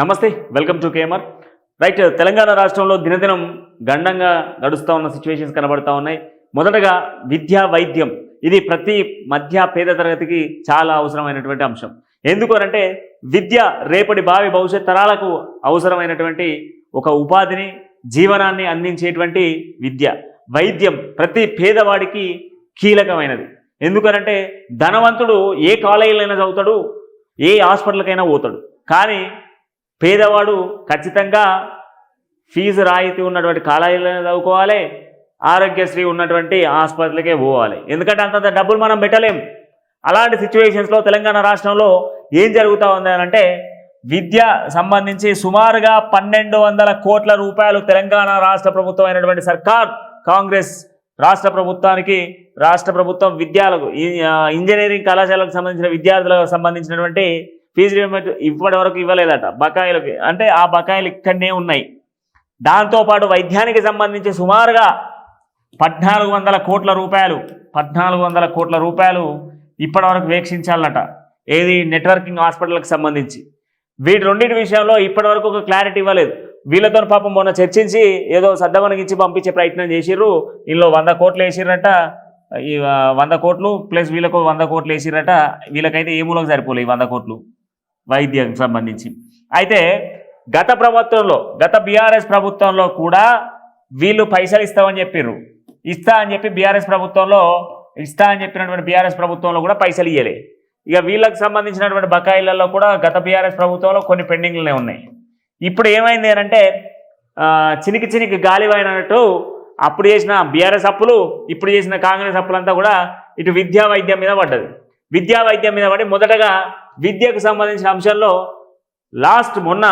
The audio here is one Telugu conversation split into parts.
నమస్తే welcome to KMR. Right Telangana రాష్ట్రంలో దినదినం గండంగా గడుస్తూ ఉన్న సిచ్యువేషన్స్ కనబడతా ఉన్నాయి. మొదటగా విద్యా వైద్యం. ఇది ప్రతి మధ్య పేద తరగతికి చాలా అవసరమైనటువంటి అంశం. ఎందుకు అనంటే విద్య రేపటి భావి భవిష్యత్ తరాలకు అవసరమైనటువంటి ఒక ఉపాధిని జీవనాన్ని అందించేటువంటి విద్య. వైద్యం ప్రతి పేదవాడికి కీలకమైనది. ఎందుకనంటే ధనవంతుడు ఏ కాలేజీలైనా చదువుతాడు ఏ హాస్పిటల్కైనా పోతాడు. కానీ పేదవాడు ఖచ్చితంగా ఫీజు రాయితీ ఉన్నటువంటి కాలేజీలను చదువుకోవాలి ఆరోగ్యశ్రీ ఉన్నటువంటి ఆసుపత్రులకే పోవాలి. ఎందుకంటే అంతంత డబ్బులు మనం పెట్టలేం. అలాంటి సిచ్యువేషన్స్లో తెలంగాణ రాష్ట్రంలో ఏం జరుగుతూ ఉంది అని అంటే విద్య సంబంధించి సుమారుగా పన్నెండు వందల కోట్ల రూపాయలు తెలంగాణ రాష్ట్ర ప్రభుత్వం అయినటువంటి సర్కార్ కాంగ్రెస్ రాష్ట్ర ప్రభుత్వానికి రాష్ట్ర ప్రభుత్వం విద్యాలకు ఇంజనీరింగ్ కళాశాలకు సంబంధించిన విద్యార్థులకు సంబంధించినటువంటి ఫీజు రియంబర్స్మెంట్ ఇప్పటి వరకు ఇవ్వలేదట. బకాయిలకి అంటే ఆ బకాయిలు ఇక్కడనే ఉన్నాయి. దాంతోపాటు వైద్యానికి సంబంధించి సుమారుగా పద్నాలుగు వందల కోట్ల రూపాయలు పద్నాలుగు వందల కోట్ల రూపాయలు ఇప్పటి వరకు వీక్షించాలట ఏది? నెట్వర్కింగ్ హాస్పిటల్కి సంబంధించి. వీటి రెండింటి విషయంలో ఇప్పటివరకు ఒక క్లారిటీ ఇవ్వలేదు. వీళ్ళతో పాపం మొన్న చర్చించి ఏదో సద్దమనగిచ్చి పంపించే ప్రయత్నం చేసిర్రు. ఇందులో వంద కోట్లు వేసిర్రట. ఈ వంద కోట్లు ప్లస్ వీళ్ళకు వంద కోట్లు వేసిరట వీళ్ళకైతే ఏ మూలకు సరిపోలే ఈ వంద కోట్లు? వైద్యం సంబంధించి. అయితే గత ప్రభుత్వంలో గత బీఆర్ఎస్ ప్రభుత్వంలో కూడా వీళ్ళు పైసలు ఇస్తామని చెప్పిర్రు. ఇస్తా అని చెప్పి బీఆర్ఎస్ ప్రభుత్వంలో ఇస్తా అని చెప్పినటువంటి బీఆర్ఎస్ ప్రభుత్వంలో కూడా పైసలు ఇయ్యలే. ఇక వీళ్ళకి సంబంధించినటువంటి బకాయిలలో కూడా గత బీఆర్ఎస్ ప్రభుత్వంలో కొన్ని పెండింగ్లనే ఉన్నాయి. ఇప్పుడు ఏమైంది అని అంటే చినికి చినికి గాలివైనట్టు అప్పుడు చేసిన బీఆర్ఎస్ అప్పులు ఇప్పుడు చేసిన కాంగ్రెస్ అప్పులంతా కూడా ఇటు విద్యా వైద్యం మీద పడ్డది. విద్యా వైద్యం మీద పడి మొదటగా విద్యకు సంబంధించిన అంశాల్లో లాస్ట్ మొన్న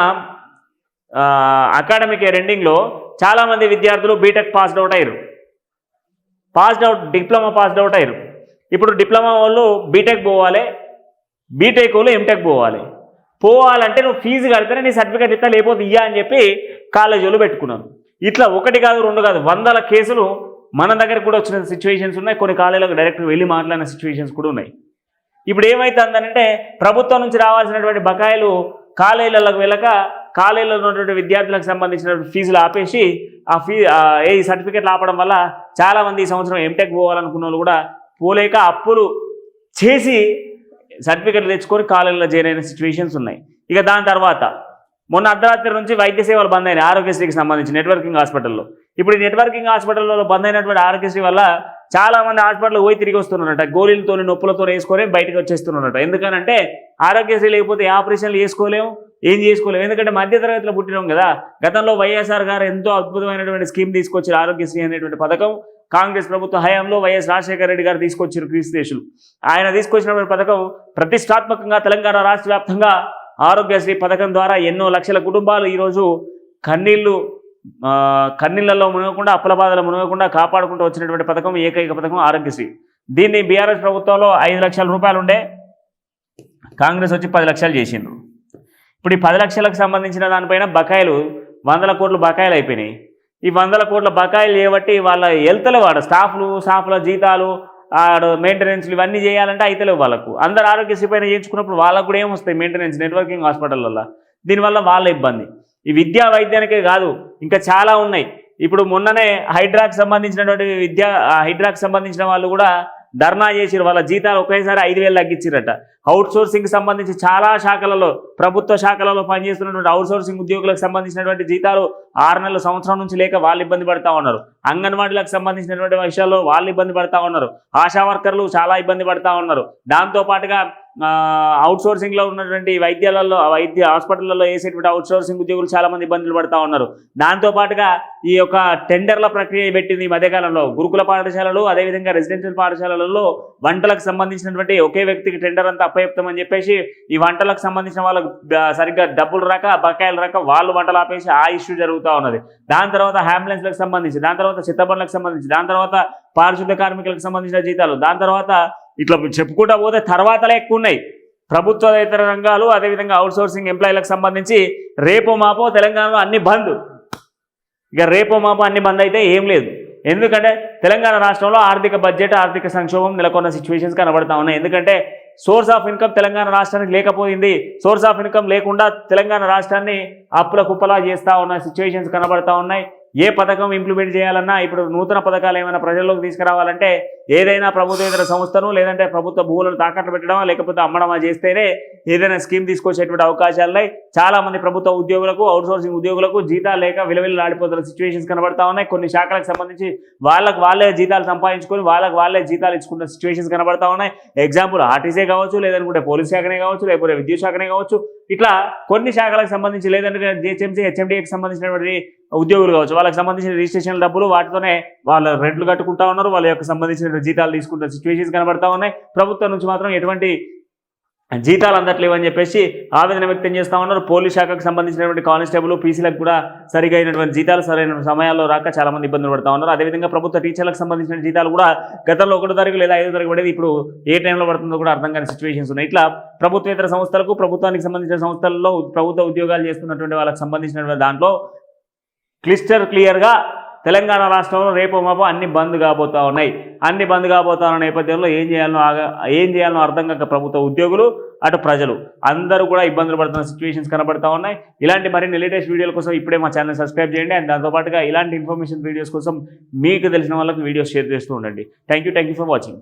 అకాడమిక్ ఇయర్ ఎండింగ్లో చాలామంది విద్యార్థులు బీటెక్ పాస్డ్ అవుట్ అయ్యారు. Passed out diploma passed out అయ్యారు. ఇప్పుడు డిప్లొమా వాళ్ళు బీటెక్ పోవాలి బీటెక్ వాళ్ళు ఎంటెక్ పోవాలి. పోవాలంటే నువ్వు ఫీజు కడితేనే నీ సర్టిఫికేట్ ఇస్తా లేకపోతే ఇయ్యా అని చెప్పి కాలేజీలు వాళ్ళు పెట్టుకున్నాను ఇట్లా ఒకటి కాదు రెండు కాదు వందల కేసులు మన దగ్గర కూడా వచ్చిన సిచ్యువేషన్స్ ఉన్నాయి. కొన్ని కాలేజీలకు డైరెక్ట్ వెళ్ళి మాట్లాడిన సిచ్యువేషన్స్ కూడా ఉన్నాయి. ఇప్పుడు ఏమవుతుందనంటే ప్రభుత్వం నుంచి రావాల్సినటువంటి బకాయిలు కాలేజీలకు వెళ్ళక కాలేజీలో ఉన్నటువంటి విద్యార్థులకు సంబంధించిన ఫీజులు ఆపేసి ఆ ఫీ ఏ సర్టిఫికెట్లు ఆపడం వల్ల చాలామంది ఈ సంవత్సరం ఎంటెక్ పోవాలనుకున్న వాళ్ళు కూడా పోలేక అప్పులు చేసి సర్టిఫికెట్లు తెచ్చుకొని కాలేజీలో చేరైన సిచ్యువేషన్స్ ఉన్నాయి. ఇక దాని తర్వాత మొన్న అర్ధరాత్రి నుంచి వైద్య సేవలు బంద్ అయినాయి ఆరోగ్యశ్రీకి సంబంధించి నెట్వర్కింగ్ హాస్పిటల్లో ఇప్పుడు ఈ నెట్వర్కింగ్ హాస్పిటల్లో బంద్ అయినటువంటి ఆరోగ్యశ్రీ వల్ల చాలా మంది హాస్పిటల్ పోయి తిరిగి వస్తున్నారట. గోళీలతో నొప్పులతో వేసుకొని బయటకు వచ్చేస్తున్నారట. ఎందుకనంటే ఆరోగ్యశ్రీ లేకపోతే ఆపరేషన్లు చేసుకోలేము ఏం చేసుకోలేము. ఎందుకంటే మధ్యతరగతిలో పుట్టినాం కదా. గతంలో వైఎస్ఆర్ గారు ఎంతో అద్భుతమైనటువంటి స్కీమ్ తీసుకొచ్చారు ఆరోగ్యశ్రీ అనేటువంటి పథకం. కాంగ్రెస్ ప్రభుత్వ హయాంలో వైఎస్ రాజశేఖర రెడ్డి గారు తీసుకొచ్చారు క్రీస్తుదేశులు ఆయన తీసుకొచ్చినటువంటి పథకం ప్రతిష్టాత్మకంగా తెలంగాణ రాష్ట్ర వ్యాప్తంగా ఆరోగ్యశ్రీ పథకం ద్వారా ఎన్నో లక్షల కుటుంబాలు ఈరోజు కన్నీళ్ళు కన్నీళ్ళలో మునగకుండా అప్పుల బాధలు మునగకుండా కాపాడుకుంటూ వచ్చినటువంటి పథకం ఏకైక పథకం ఆరోగ్యశ్రీ దీన్ని బీఆర్ఎస్ ప్రభుత్వంలో ఐదు లక్షల రూపాయలు ఉండే కాంగ్రెస్ వచ్చి పది లక్షలు చేసిండ్రు. ఇప్పుడు ఈ పది లక్షలకు సంబంధించిన దానిపైన బకాయిలు వందల కోట్లు బకాయిలు అయిపోయినాయి. ఈ వందల కోట్ల బకాయిలు చేయబట్టి వాళ్ళ వెళ్తలేవు వాడు స్టాఫ్లు స్టాఫ్ల జీతాలు ఆడు మెయింటెనెన్స్లు ఇవన్నీ చేయాలంటే అయితలేవు వాళ్ళకు. అందరు ఆరోగ్యశ్రీ పైన చేయించుకున్నప్పుడు వాళ్ళకు కూడా ఏమొస్తాయి మెయింటెనెన్స్ నెట్వర్కింగ్ హాస్పిటల్లో దీనివల్ల వాళ్ళ ఇబ్బంది. ఈ విద్యా వైద్యానికే కాదు ఇంకా చాలా ఉన్నాయి. ఇప్పుడు మొన్ననే హైడ్రాకి సంబంధించినటువంటి విద్యా ఆ సంబంధించిన వాళ్ళు కూడా ధర్నా చేసిరు వాళ్ళ జీతాలు ఒకేసారి ఐదు వేలు తగ్గించిరట అవుట్ సోర్సింగ్ సంబంధించి చాలా శాఖలలో ప్రభుత్వ శాఖలలో పనిచేస్తున్నటువంటి అవుట్ సోర్సింగ్ ఉద్యోగులకు సంబంధించినటువంటి జీతాలు ఆరు నెలల సంవత్సరం నుంచి లేక వాళ్ళు ఇబ్బంది పడతా ఉన్నారు. అంగన్వాడీలకు సంబంధించినటువంటి విషయాల్లో వాళ్ళు ఇబ్బంది పడతా ఉన్నారు. ఆశా వర్కర్లు చాలా ఇబ్బంది పడతా ఉన్నారు. దాంతో పాటుగా అవుట్ సోర్సింగ్లో ఉన్నటువంటి వైద్యాలలో వైద్య హాస్పిటల్లో వేసేటువంటి అవుట్ సోర్సింగ్ ఉద్యోగులు చాలా మంది ఇబ్బందులు పడతా ఉన్నారు. దాంతో పాటుగా ఈ యొక్క టెండర్ల ప్రక్రియ పెట్టింది ఈ మధ్యకాలంలో. గురుకుల పాఠశాలలు అదేవిధంగా రెసిడెన్షియల్ పాఠశాలలలో వంటలకు సంబంధించినటువంటి ఒకే వ్యక్తికి టెండర్ అంతా అప్పచెప్తామని చెప్పేసి ఈ వంటలకు సంబంధించిన వాళ్ళకు సరిగ్గా డబ్బులు రాక బకాయిలు రాక వాళ్ళు వంటలు ఆపేసి ఆ ఇష్యూ జరుగుతూ ఉన్నది. దాని తర్వాత అంబులెన్స్లకు సంబంధించి దాని తర్వాత చిత్తపనులకు సంబంధించి దాని తర్వాత పారిశుద్ధ కార్మికులకు సంబంధించిన జీతాలు దాని తర్వాత ఇట్లా చెప్పుకుంటా పోతే తర్వాతలే ఎక్కువ ఉన్నాయి ప్రభుత్వేతర రంగాలు అదేవిధంగా అవుట్ సోర్సింగ్ ఎంప్లాయీలకు సంబంధించి రేపో మాపో తెలంగాణలో అన్ని బంద్. ఇక రేపో మాపో అన్ని బంద్ అయితే ఏం లేదు. ఎందుకంటే తెలంగాణ రాష్ట్రంలో ఆర్థిక బడ్జెట్ ఆర్థిక సంక్షోభం నెలకొన్న సిచ్యువేషన్స్ కనబడతా ఉన్నాయి. ఎందుకంటే సోర్స్ ఆఫ్ ఇన్కమ్ తెలంగాణ రాష్ట్రానికి లేకపోయింది. సోర్స్ ఆఫ్ ఇన్కమ్ లేకుండా తెలంగాణ రాష్ట్రాన్ని అప్పుల కుప్పలా చేస్తూ ఉన్న సిచ్యువేషన్స్ కనబడతా ఉన్నాయి. ఏ పథకం ఇంప్లిమెంట్ చేయాలన్నా ఇప్పుడు నూతన పథకాలు ఏమైనా ప్రజల్లోకి తీసుకురావాలంటే ఏదైనా ప్రభుత్వేతర సంస్థను లేదంటే ప్రభుత్వ భూములను తాకట్టు పెట్టడమా లేకపోతే అమ్మడమా చేస్తేనే ఏదైనా స్కీమ్ తీసుకొచ్చేటువంటి అవకాశాలు ఉన్నాయి చాలా మంది ప్రభుత్వ ఉద్యోగులకు అవుట్సోర్సింగ్ ఉద్యోగులకు జీతాలు లేక విలువలాడిపోతున్న సిచ్యువేషన్స్ కనబడతా ఉన్నాయి. కొన్ని శాఖలకు సంబంధించి వాళ్ళకి వాళ్ళే జీతాలు సంపాదించుకొని వాళ్ళకి వాళ్ళే జీతాలు ఇచ్చుకున్న సిచ్యువేషన్స్ కనబడతా ఉన్నాయి. ఎగ్జాంపుల్ ఆర్టీసీ కావచ్చు లేదనుకుంటే పోలీస్ శాఖనే కావచ్చు లేకపోతే విద్యుత్ శాఖనే కావచ్చు. ఇట్లా కొన్ని శాఖలకు సంబంధించి లేదంటే జిహెచ్ఎంసీ హెచ్ఎండిఏకి సంబంధించినటువంటి ఉద్యోగులు కావచ్చు. వాళ్ళకి సంబంధించిన రిజిస్ట్రేషన్ డబ్బులు వాటితోనే వాళ్ళ రెంట్లు కట్టుకుంటా ఉన్నారు. వాళ్ళ యొక్క సంబంధించిన జీతాలు తీసుకుంటున్న సిచ్యువేషన్స్ కనబడతా ఉన్నాయి. ప్రభుత్వం నుంచి మాత్రం ఎటువంటి జీతాలు అందట్లేవు అని చెప్పేసి ఆవేదన వ్యక్తం చేస్తా ఉన్నారు. పోలీస్ శాఖకు సంబంధించినటువంటి కానిస్టేబుల్ పీసీలకు కూడా సరిగైనటువంటి జీతాలు సరైన సమయాల్లో రాక చాలామంది ఇబ్బందులు పడతా ఉన్నారు. అదేవిధంగా ప్రభుత్వ టీచర్లకు సంబంధించిన జీతాలు కూడా గతంలో ఒకటో తారీఖు లేదా ఐదో తారీఖు పడేది ఇప్పుడు ఏ టైంలో పడుతుందో కూడా అర్థం కాని సిచ్యువేషన్స్ ఉన్నాయి. ఇట్లా ప్రభుత్వేతర సంస్థలకు ప్రభుత్వానికి సంబంధించిన సంస్థల్లో ప్రభుత్వ ఉద్యోగాలు చేస్తున్నటువంటి వాళ్ళకి సంబంధించినటువంటి దాంట్లో క్లిస్టర్ క్లియర్గా తెలంగాణ రాష్ట్రంలో రేపు మాపో అన్ని బంద్ కాబోతా ఉన్నాయి. అన్ని బంద్ కాబోతా ఉన్న నేపథ్యంలో ఏం చేయాలనో ఏం చేయాలనో అర్థం కాక ప్రభుత్వ ఉద్యోగులు అటు ప్రజలు. అందరూ కూడా ఇబ్బందులు పడుతున్న సిచ్యువేషన్స్ కనబడతా ఉన్నాయి. ఇలాంటి మరిన్ని లేటెస్ట్ వీడియోల కోసం ఇప్పుడే మా ఛానల్ సబ్స్క్రైబ్ చేయండి. అండ్ దాంతోపాటుగా ఇలాంటి ఇన్ఫర్మేషన్ వీడియోస్ కోసం మీకు తెలిసిన వాళ్ళకి వీడియోస్ షేర్ చేస్తూ ఉండండి. Thank you thank you for watching